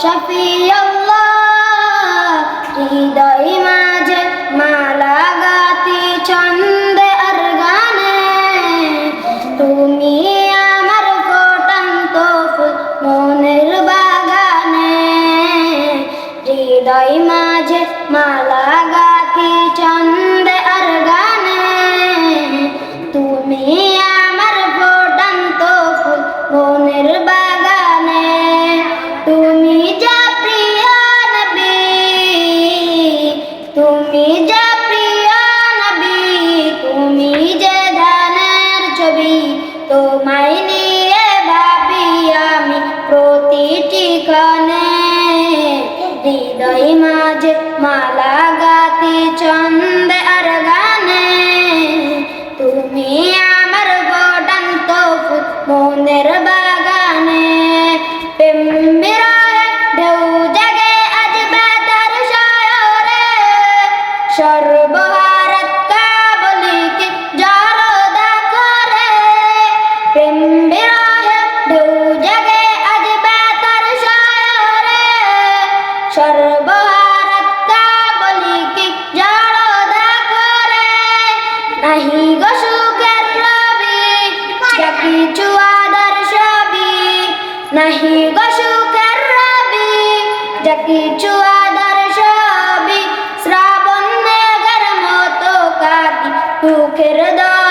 শফি হৃদয় মাঝে মালা গাতি আর গানে। তুমি আমার মনের বাগানে হৃদয় মাঝে মালা হৃদয় মাঝে মালা গাতি চন্দ আর গানে। তুমি আমার গোডান্ত মনের বাগানে। ঢেউ জাগে আজ বেতার শহরে সর্বহারতা বলি কি জড়দা করে নাহি গো সুখের রবি যা কিছু আদর্শ বি নাহি গো সুখের রবি যা কিছু আদর্শ বি শ্রাবণ মেঘের মতো কাকি সুখের দা